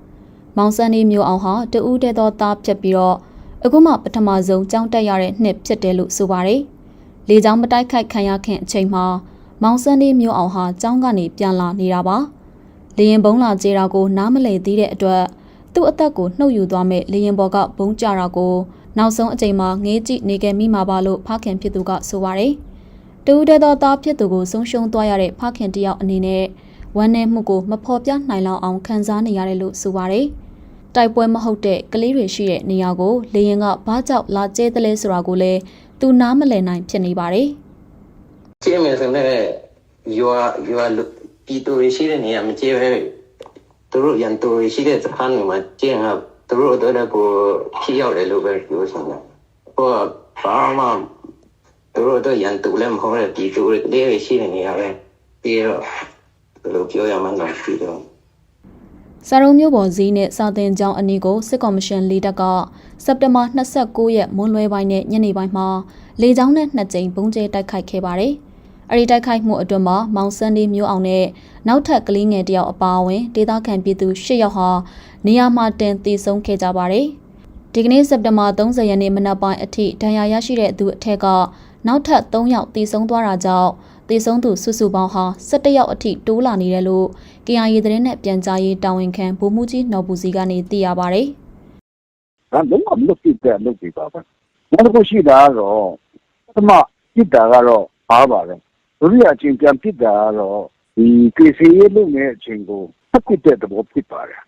မောင်စန်းနေမျိုးအောင်ဟာတူးတဲသောသားဖြစ်ပြီးတော့အခုမှပထမဆုံးကြောင်းတက်ရတဲ့နှစ်ဖြစ်တယ်လို့ဆိုပါတယ်။လေကြောင်းမတိုက်ခိုက်ခံရခင်အချိန်မှာမောင်စန်းနေမျိုးအောင်ဟာကြောင်းကနေပြန်လာနေတာပါ။လေရင်ဘုံလာကျေတာကိုနားမလည်သေးတဲ့အတွက်သူ့အသက်ကိုနှုတ်ယူသွားမဲ့လေရင်ဘော်ကဘုံကြတာကိုနောက်ဆုံးအချိန်မှာငေးကြည့်နေခဲ့မိမှာပါလို့ဖခင်ဖြစ်သူကဆိုပါတယ်။တူးတဲ့သောသားဖြစ်သူကိုဆုံးရှုံးသွားရတဲ့ဖခင်တယောက်အနေနဲ့ဝမ်းနည်းမှုကိုမဖော်ပြနိုင်လောက်အောင်ခံစားနေရတယ်လို့ဆိုပါတယ်။ တိုက်ပွဲမဟုတ်တဲ့ကလေးတွေရှိတဲ့နေရာကိုလေရင်ကဘာကြောက်လာကျဲတယ်လဲဆိုတာကိုလည်းသူနားမလည်နိုင်ဖြစ်နေပါတယ်။ကျေးမယ်ဆိုတော့ရွာရွာပြည်သူတွေရှိတဲ့နေရာမကျေးပဲသူတို့ရန်သူတွေရှိတဲ့စခန်းတွေမှာကျေးဟာသူတို့အတွက်လည်းကိုဖြီးရောက်တယ်လို့ပဲပြောချင်တယ်ဟိုဘာမှသူတို့အတွက်ရန်သူလည်းမဟုတ်တဲ့ပြည်သူတွေတည်းရှိတဲ့နေရာပဲပြီးတော့ဘယ်လိုပြောရမှန်းတော့ပြီးတော့ စာရုံမျိုးပေါ်ဈေးနဲ့စာတင်ကျောင်းအနီးကိုစစ်ကော်မရှင်လေတပ်ကစက်တင်ဘာ29ရက်မွန်းလွဲပိုင်းနဲ့ညနေပိုင်းမှာလေကြောင်းနဲ့နှစ်ကြိမ်ပုံကျဲတိုက်ခိုက်ခဲ့ပါတယ်အဲ့ဒီတိုက်ခိုက်မှုအတွင်းမှာမောင်စန်းလေးမျိုးအောင်နဲ့နောက်ထပ်ကလေးငယ်တယောက်အပါအဝင်ဒေသခံပြည်သူ၈ယောက်ဟာနေရာမှာတင်တည်ဆုံးခဲ့ကြပါတယ်။ဒီကနေ့စက်တင်ဘာ30ရက်နေ့မနက်ပိုင်းအထိဒဏ်ရာရရှိတဲ့သူအထက်ကနောက်ထပ်3ယောက်တည်ဆုံးသွားတာကြောင့်တည်ဆုံးသူစုစုပေါင်းဟာ17ယောက်အထိတိုးလာနေတယ်လို့ KRA သတင်းနဲ့ပြန်ကြားရေးတာဝန်ခံဗိုလ်မှူးကြီးနော်ဘူးစီကနေသိရပါတယ်။ဒါလုံးဝမလုပ်ဖြစ်တဲ့လုပ်ပြပါပဲနောက်တစ်ခုရှိတာကတော့ပထမဖြစ်တာကတော့အားပါပဲဒုတိယအချိန်ပြန်ဖြစ်တာကတော့ဒီ KC ရဲ့လုပ်နေတဲ့အချိန်ကိုဖတ်ဖြစ်တဲ့သဘောဖြစ်ပါတယ်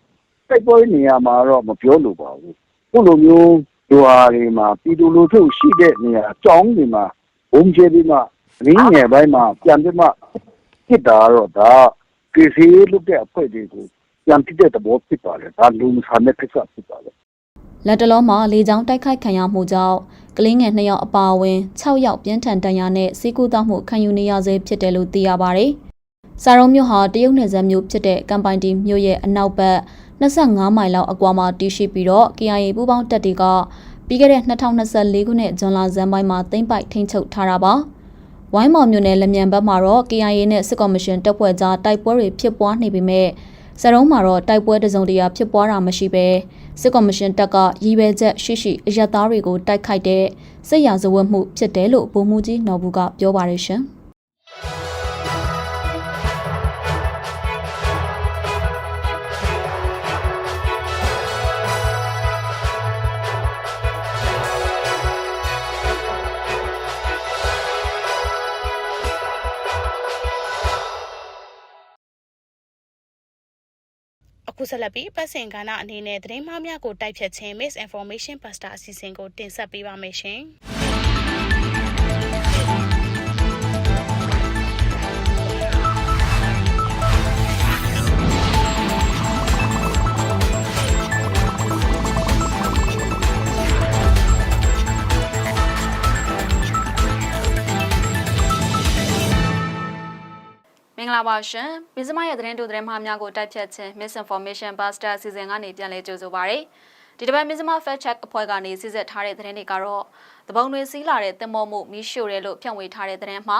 တိုက်ပွဲနေရာမှာတော့မပြောလို့ပါဘူးခုလိုမျိုးဒွာတွေမှာပြည်သူလူထုရှိတဲ့နေရာကြောင်းတွေမှာဘုံကျဲပြီးမှရင်းငယ်ပိုင်းမှာပြန်ပြီးမှဖြစ်တာကတော့ဒါ KC လုပ်တဲ့အဖွဲ့တွေကိုပြန်ဖြစ်တဲ့သဘောဖြစ်ပါတယ်ဒါလူမဆန်တဲ့ကိစ္စဖြစ်ပါတယ်လက်တလုံးမှာလေကြောင်းတိုက်ခိုက်ခံရမှုကြောင့်ကလေးငယ်2ယောက်အပါအဝင်6ယောက်ပြင်းထန်ဒဏ်ရာနဲ့စီးကူးတောက်မှုခံယူနေရဆဲဖြစ်တယ်လို့သိရပါဗျ။စာရုံးမြို့ဟာတရုတ်နယ်စပ်မြို့ဖြစ်တဲ့ကမ်ပိုင်တီမြို့ရဲ့အနောက်ဘက်25မိုင်လောက်အကွာမှာတည်ရှိပြီးတော့ KIA ပူးပေါင်းတပ်တွေကပြီးခဲ့တဲ့2024ခုနှစ်ဇွန်လဇန်ပိုင်းမှာသိမ်းပိုက်ထိန်းချုပ်ထားတာပါ။ ဝိုင်းမော်မြို့နယ်လက်မြန်ဘက်မှာတော့ KIA နဲ့စစ်ကော်မရှင်တပ်ဖွဲ့ကြားတိုက်ပွဲတွေဖြစ်ပွားနေပေမဲ့စရုံးမှာတော့တိုက်ပွဲတစုံတရာဖြစ်ပွားတာမရှိဘဲစစ်ကော်မရှင်တပ်ကရည်ရွယ်ချက်ရှိရှိအရက်သားတွေကိုတိုက်ခိုက်တဲ့စစ်ရာဇဝတ်မှုဖြစ်တယ်လို့ဗိုလ်မှူးကြီးနော်ဘူးကပြောပါတယ်ရှင်။ အခုဆက်လက်ပြီးပတ်စင်ကဏ္ဍအနေနဲ့သတင်းမှားများကိုတိုက်ဖြတ်ခြင်း misinformation buster အစီအစဉ်ကိုတင်ဆက်ပေးပါမယ်ရှင်။ လာပါရှင်။မြစမရဲ့သတင်းတူသတင်းမှားများကိုတိုက်ဖြတ်ခြင်း misinformation buster အစီအစဉ်ကနေပြန်လည်ကြိုဆိုပါရစေ။ဒီတစ်ပတ်မြစမ fact check အဖွဲ့ကနေစီစစ်ထားတဲ့သတင်းတွေကတော့တပုံတွေစီးလာတဲ့တင်မောမှုမီးရှို့တယ်လို့ဖြန့်ဝေထားတဲ့သတင်းမှာ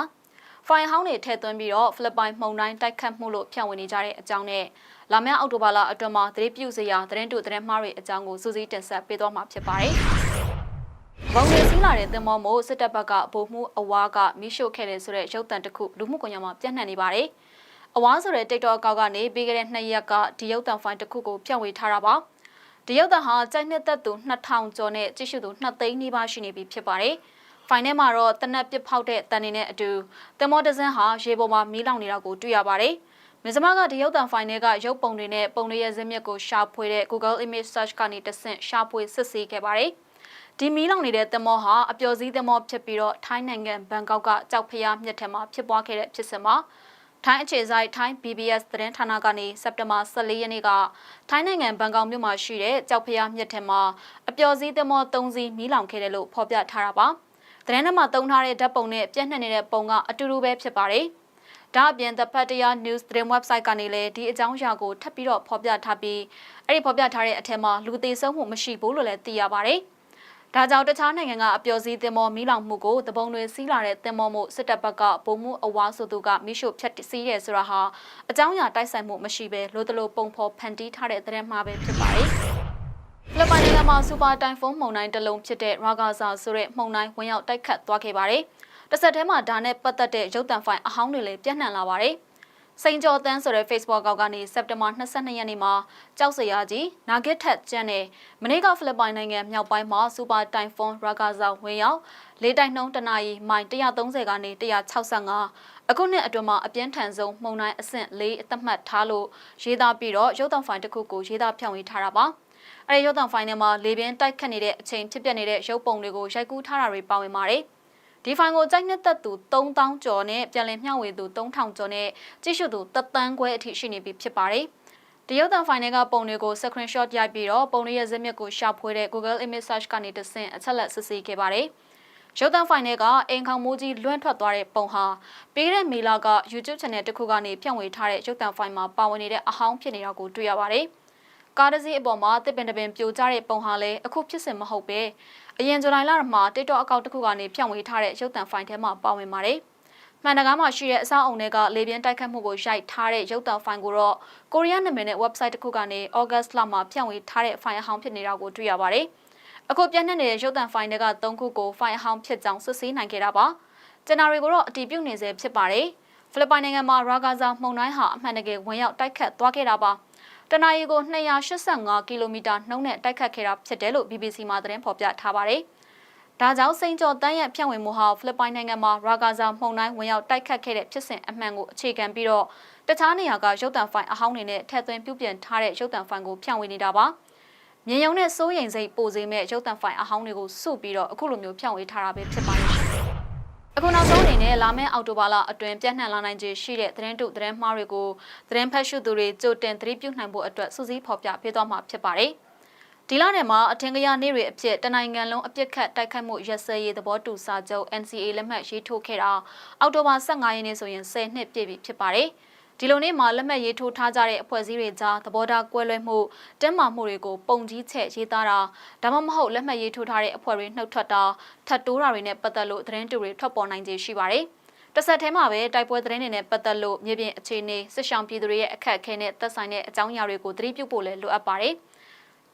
ဖိုင်ဟောင်းတွေထည့်သွင်းပြီးတော့ဖိလစ်ပိုင်မှုန်တိုင်းတိုက်ခတ်မှုလို့ဖြန့်ဝေနေကြတဲ့အကြောင်းနဲ့လာမယ့်အောက်တိုဘာလအတွင်းမှာသတိပြုစရာသတင်းတူသတင်းမှားတွေအကြောင်းကိုစူးစီးတင်ဆက်ပေးသွားမှာဖြစ်ပါတယ်။ဘုံတွေစီးလာတဲ့တင်မောမို့စစ်တပ်ဘက်ကဗိုလ်မှူးအဝါကမီးရှို့ခဲ့တယ်ဆိုတဲ့ရုပ်သံတစ်ခုလူမှုကွန်ရက်မှာပြန့်နှံ့နေပါတယ်။ အဝါဆိုတဲ့ TikTok အကောင့်ကနေပြီးခဲ့တဲ့နှစ်ရက်ကဒီရုပ်သံဖိုင်တစ်ခုကိုဖြန့်ဝေထားတာပါ။ဒီရုပ်သံဟာကြိုက်နှစ်သက်သူ2000ကျော်နဲ့ကြည့်ရှုသူ2သိန်းနီးပါးရှိနေပြီဖြစ်ပါတယ်။ဖိုင်ထဲမှာတော့တနက်ပစ်ဖောက်တဲ့တန်နေနဲ့အတူတမောတစင်းဟာရေပေါ်မှာမီးလောင်နေတာကိုတွေ့ရပါတယ်။မြစမကဒီရုပ်သံဖိုင်တွေကရုပ်ပုံတွေနဲ့ပုံတွေရဲ့ဇာတ်မြစ်ကိုရှာဖွေတဲ့ Google Image Search ကနေတဆင့်ရှာဖွေစစ်ဆေးခဲ့ပါတယ်။ဒီမီးလောင်နေတဲ့သမောဟာအပျော်စီးသမောဖြစ်ပြီးတော့ထိုင်းနိုင်ငံဘန်ကောက်ကကြောက်ဖျားမြစ်ထဲမှာဖြစ်ပွားခဲ့တဲ့ဖြစ်စဉ်မှာ ထိုင်းအခြေစိုက်ထိုင်း BBS သတင်းဌာနကနေစက်တင်ဘာ14ရက်နေ့ကထိုင်းနိုင်ငံဘန်ကောက်မြို့မှာရှိတဲ့ကြောက်ဖျားမြစ်ထဲမှာအပျော်စီးသမော၃စီးမီးလောင်ခဲ့တယ်လို့ဖော်ပြထားတာပါ။သတင်းထဲမှာတုံထားတဲ့ဓာတ်ပုံနဲ့ပြည့်နှက်နေတဲ့ပုံကအတူတူပဲဖြစ်ပါတယ်။ဒါအပြင် The Pattaya News သတင်း website ကနေလည်းဒီအကြောင်းအရာကိုထပ်ပြီးတော့ဖော်ပြထားပြီးအဲ့ဒီဖော်ပြထားတဲ့အထက်မှာလူသေးဆုံးမှုမရှိဘူးလို့လည်းသိရပါတယ်။ ဒါကြောင့်တခြားနိုင်ငံကအပျော်စီးတင်မောမီးလောင်မှုကိုတပုံတွေစီးလာတဲ့တင်မောမှုစစ်တပ်ဘက်ကပုံမှုအဝါဆိုသူကမိရှို့ဖြတ်စီးရဲဆိုတာဟာအကြောင်းအရာတိုက်ဆိုင်မှုမရှိဘဲလိုတလိုပုံဖော်ဖန်တီးထားတဲ့သတင်းမှားပဲဖြစ်ပါတယ်။ဖိလစ်ပိုင်နိုင်ငံမှာစူပါတိုင်ဖုန်းမုန်တိုင်းတစ်လုံးဖြစ်တဲ့ရာဂါဆာဆိုတဲ့မုန်တိုင်းဝင်ရောက်တိုက်ခတ်သွားခဲ့ပါတယ်။တစ်ဆက်တည်းမှာဒါနဲ့ပတ်သက်တဲ့ရုပ်သံဖိုင်အဟောင်းတွေလည်းပြန့်နှံ့လာပါတယ်။ စိန်ကျော်တန်းဆိုတဲ့ Facebook ကောက်ကနေစက်တင်ဘာ22ရက်နေ့မှာကြောက်စရာကြီးနာဂစ်ထက်ကျန်းတဲ့မနေ့ကဖိလစ်ပိုင်နိုင်ငံမြောက်ပိုင်းမှာစူပါတိုင်ဖွန်ရာဂါဇာဝင်ရောက်လေတိုက်နှုန်းတနာရီမိုင်130ကနေ165အခုနှစ်အတွင်းမှာအပြင်းထန်ဆုံးမှုန်တိုင်းအဆင့်၄အသက်မှတ်ထားလို့ရေးသားပြီးတော့ရုပ်သံဖိုင်တစ်ခုကိုရေးသားဖြန့်ဝေထားတာပါ။အဲဒီရုပ်သံဖိုင်ထဲမှာလေပြင်းတိုက်ခတ်နေတဲ့အချိန်ဖြစ်ပျက်နေတဲ့ရုပ်ပုံတွေကိုရိုက်ကူးထားတာတွေပါဝင်ပါတယ်။ ဒီဖိုင်ကိုကြိုက်နှစ်သက်သူ3000ကျော်နဲ့ပြန်လည်မျှဝေသူ3000ကျော်နဲ့ကြည့်ရှုသူတသန်းခွဲအထိရှိနေပြီဖြစ်ပါတယ်။တရုတ်တန်ဖိုင်တွေကပုံတွေကို screenshot ရိုက်ပြီးတော့ပုံတွေရဲ့ဇာတ်မြစ်ကိုရှာဖွေတဲ့ Google Image Search ကနေတဆင့်အချက်လက်စစ်ဆေးခဲ့ပါတယ်။ရုပ်သံဖိုင်တွေကအိမ်ခေါင်မိုးကြီးလွှင့်ထွက်သွားတဲ့ပုံဟာပြီးတဲ့မေလက YouTube channel တစ်ခုကနေဖြန့်ဝေထားတဲ့ရုပ်သံဖိုင်မှာပါဝင်နေတဲ့အဟောင်းဖြစ်နေတာကိုတွေ့ရပါတယ်။ ကားတစ်စီးအပေါ်မှာတစ်ပင်တစ်ပင်ပြိုကျတဲ့ပုံဟာလည်းအခုဖြစ်စဉ်မဟုတ်ပဲအရင်ဇူလိုင်လမှာ TikTok အကောင့်တစ်ခုကနေဖြန့်ဝေထားတဲ့ရုပ်သံဖိုင်ထဲမှာပါဝင်ပါတယ်။မှန်တကားမှာရှိတဲ့အဆောက်အုံတွေကလေပြင်းတိုက်ခတ်မှုကိုရိုက်ထားတဲ့ရုပ်သံဖိုင်ကိုတော့ကိုရီးယားနာမည်နဲ့ website တစ်ခုကနေဩဂတ်စ်လမှာဖြန့်ဝေထားတဲ့ဖိုင်အဟောင်းဖြစ်နေတာကိုတွေ့ရပါတယ်။အခုပြန့်နှံ့နေတဲ့ရုပ်သံဖိုင်တွေက၃ခုကိုဖိုင်အဟောင်းဖြစ်ကြောင်းစစ်ဆေးနိုင်ခဲ့တာပါ။ကျန်တာတွေကိုတော့အတည်ပြုနေဆဲဖြစ်ပါတယ်။ဖိလစ်ပိုင်နိုင်ငံမှာရာဂါဇာမှုန်တိုင်းဟာအမှန်တကယ်ဝင်ရောက်တိုက်ခတ်သွားခဲ့တာပါ။ တနအီကို285ကီလိုမီတာနှုန်းနဲ့တိုက်ခတ်ခဲ့တာဖြစ်တယ်လို့ BBC မှာသတင်းဖော်ပြထားပါတယ်။ဒါကြောင့်စိန်ကျော်တန်းရဲ့ဖြန့်ဝေမှုဟာဖိလစ်ပိုင်နိုင်ငံမှာရာဂါဇာမှုန်တိုင်းဝင်ရောက်တိုက်ခတ်ခဲ့တဲ့ဖြစ်စဉ်အမှန်ကိုအခြေခံပြီးတော့တခြားနေရာကရုပ်သံဖိုင်အဟောင်းတွေနဲ့ထည့်သွင်းပြုပြင်ထားတဲ့ရုပ်သံဖိုင်ကိုဖြန့်ဝေနေတာပါ။မြင်ယုံနဲ့စိုးရိမ်စိတ်ပိုစေမဲ့ရုပ်သံဖိုင်အဟောင်းတွေကိုစုပြီးတော့အခုလိုမျိုးဖြန့်ဝေထားတာပဲဖြစ်ပါတယ်။ အခုနောက်ဆုံးအနေနဲ့လာမယ့်အောက်တိုဘာလအတွင်းပြန့်နှံ့လာနိုင်ခြေရှိတဲ့သတင်းတုသတင်းမှားတွေကိုသတင်းဖတ်ရှုသူတွေကြိုတင်သတိပြုနိုင်ဖို့အတွက်စူးစီးဖော်ပြပေးသွားမှာဖြစ်ပါတယ်။ဒီလနယ်မှာအထင်ကရနေ့တွေအဖြစ်တနိုင်ငံလုံးအပြစ်ခတ်တိုက်ခိုက်မှုရက်စဲရေးသဘောတူစာချုပ် NCA လက်မှတ်ရေးထိုးခဲ့တာအောက်တိုဘာ15ရက်နေ့ဆိုရင်10နှစ်ပြည့်ပြီဖြစ်ပါတယ်။ ဒီလိုနေ့မှာလက်မှတ်ရေးထိုးထားကြတဲ့အဖွဲ့အစည်းတွေကြားသဘောထားကွဲလွဲမှုတင်းမာမှုတွေကိုပုံကြီးချက်ရေးသားတာဒါမှမဟုတ်လက်မှတ်ရေးထိုးထားတဲ့အဖွဲ့တွေနှုတ်ထွက်တာထပ်တိုးတာတွေနဲ့ပတ်သက်လို့သတင်းတူတွေထွက်ပေါ်နိုင်ခြေရှိပါတယ်။တစ်ဆက်တည်းမှာပဲတိုက်ပွဲသတင်းတွေနဲ့ပတ်သက်လို့မြေပြင်အခြေအနေစစ်ဆောင်ပြည်သူတွေရဲ့အခက်အခဲနဲ့သက်ဆိုင်တဲ့အကြောင်းအရာတွေကိုသတိပြုဖို့လည်းလိုအပ်ပါတယ်။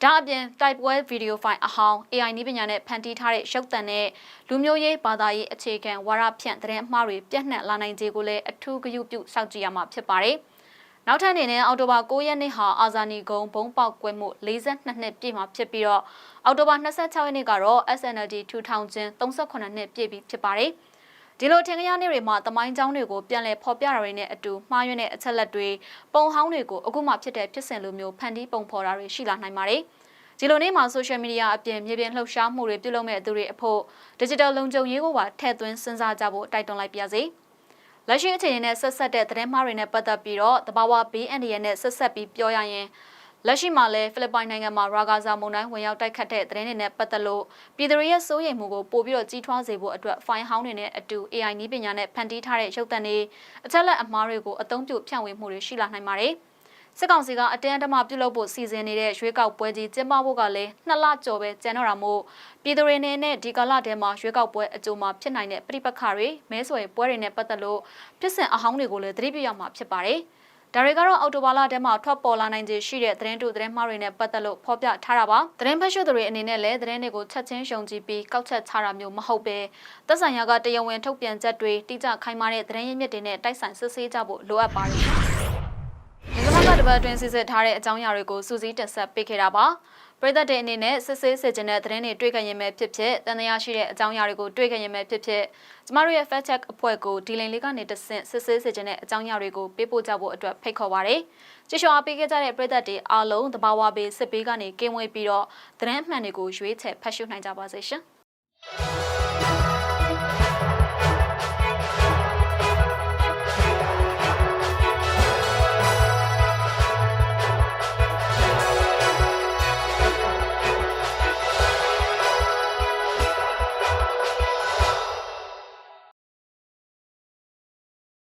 ဒါအပြင်တိုက်ပွဲဗီဒီယိုဖိုင်အဟောင်း AI နည်းပညာနဲ့ဖန်တီးထားတဲ့ရုပ်သံနဲ့လူမျိုးရေးဘာသာရေးအခြေခံဝါရဖြန့်သတင်းအမှားတွေပြန့်နှံ့လာနိုင်ခြေကိုလည်းအထူးဂရုပြုစောင့်ကြည့်ရမှာဖြစ်ပါတယ်။နောက်ထပ်အနေနဲ့အော်တိုဘာ9ရက်နေ့ဟာအာဇာနည်ကုန်းဘုံပေါက်ကွဲမှု42နှစ်ပြည့်မှာဖြစ်ပြီးတော့အော်တိုဘာ26ရက်နေ့ကတော့ SNLD 2000 38နှစ်ပြည့်ပြီဖြစ်ပါတယ်။ ဒီလိုထင်ရနေ့တွေမှာတမိုင်းကြောင်းတွေကိုပြန်လည်ဖော်ပြတာတွေနဲ့အတူမှားယွင်းတဲ့အချက်လက်တွေပုံဟောင်းတွေကိုအခုမှဖြစ်တဲ့ဖြစ်စဉ်လိုမျိုးဖန်တီးပုံဖော်တာတွေရှိလာနိုင်ပါတယ်။ဒီလိုနေ့မှာ social media အပြင်မြေပြင်လှုပ်ရှားမှုတွေပြုလုပ်မဲ့သူတွေအဖို့ digital လုံခြုံရေးကိုပါထည့်သွင်းစဉ်းစားကြဖို့တိုက်တွန်းလိုက်ပါရစေ။လက်ရှိအခြေအနေနဲ့ဆက်ဆက်တဲ့သတင်းမှားတွေနဲ့ပတ်သက်ပြီးတော့တဘာဝ BND နဲ့ဆက်ဆက်ပြီးပြောရရင် လက်ရှိမှာလည်းဖိလစ်ပိုင်နိုင်ငံမှာရာဂါဇာမုန်တိုင်းဝင်ရောက်တိုက်ခတ်တဲ့သတင်းတွေနဲ့ပတ်သက်လို့ပြည်သူတွေရဲ့စိုးရိမ်မှုကိုပို့ပြီးတော့ကြီးထွားစေဖို့အတွက်ဖိုင်ဟောင်းတွေနဲ့အတူ AI နည်းပညာနဲ့ဖန်တီးထားတဲ့ရုပ်သံတွေအချက်လက်အမှားတွေကိုအသုံးပြုဖြန့်ဝေမှုတွေရှိလာနိုင်ပါတယ်။စစ်ကောင်စီကအတင်းအဓမ္မပြုလုပ်ဖို့စီစဉ်နေတဲ့ရွေးကောက်ပွဲကြီးကျင်းပဖို့ကလည်းနှစ်လကျော်ပဲကျန်တော့တာမို့ပြည်သူတွေနေနဲ့ဒီကာလထဲမှာရွေးကောက်ပွဲအကြိုမှာဖြစ်နိုင်တဲ့ပြိပခါတွေမဲဆွယ်ပွဲတွေနဲ့ပတ်သက်လို့ဖြစ်စဉ်အဟောင်းတွေကိုလည်းသတိပြုရမှာဖြစ်ပါတယ်။ ဒါတွေကတော့အော်တိုဘာလထဲမှာထွက်ပေါ်လာနိုင်ခြေရှိတဲ့သတင်းတူသတင်းမှားတွေနဲ့ပတ်သက်လို့ဖော်ပြထားတာပါသတင်းဖတ်ရှုသူတွေအနေနဲ့လည်းသတင်းတွေကိုချက်ချင်းရှုံကြည့်ပြီးကောက်ချက်ချတာမျိုးမဟုတ်ပဲသက်ဆိုင်ရာကတရားဝင်ထုတ်ပြန်ချက်တွေတိကျခိုင်မာတဲ့သတင်းရင်းမြစ်တွေနဲ့တိုက်ဆိုင်စစ်ဆေးကြဖို့လိုအပ်ပါတယ်ဒီကနေ့ကတပတ်အတွင်းစစ်စစ်ထားတဲ့အကြောင်းအရာတွေကိုစူးစီးတက်ဆက်ပေးခဲ့တာပါ ပရိသတ်တွေအနေနဲ့စစ်ဆေးစစ်ကျင်တဲ့သတင်းတွေတွေ့ကြရင်ပဲဖြစ်ဖြစ်တန်တရားရှိတဲ့အကြောင်းအရာတွေကိုတွေ့ကြရင်ပဲဖြစ်ဖြစ်ကျမတို့ရဲ့ fact check အဖွဲ့ကိုဒီလိန်လေးကနေတဆင့်စစ်ဆေးစစ်ကျင်တဲ့အကြောင်းအရာတွေကိုပေးပို့ကြဖို့အတွက်ဖိတ်ခေါ်ပါရစေ။ကြည့်ရှုအားပေးခဲ့ကြတဲ့ပရိသတ်တွေအားလုံးတဘာဝပေးစစ်ပေးကနေကင်းဝေးပြီးတော့သတင်းအမှန်တွေကိုရွေးချယ်ဖတ်ရှုနိုင်ကြပါစေရှင်။။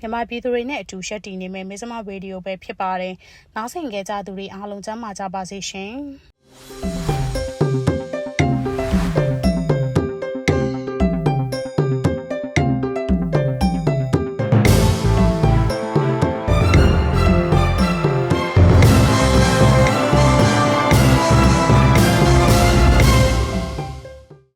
မြန်မာပြည်သူတွေနဲ့အတူရှက်တည်နေမယ်မစ္စမရေဒီယိုပဲဖြစ်ပါတယ်။နားဆင်ကြကြသူတွေအားလုံးကျမ်းမာကြပါစေရှင်။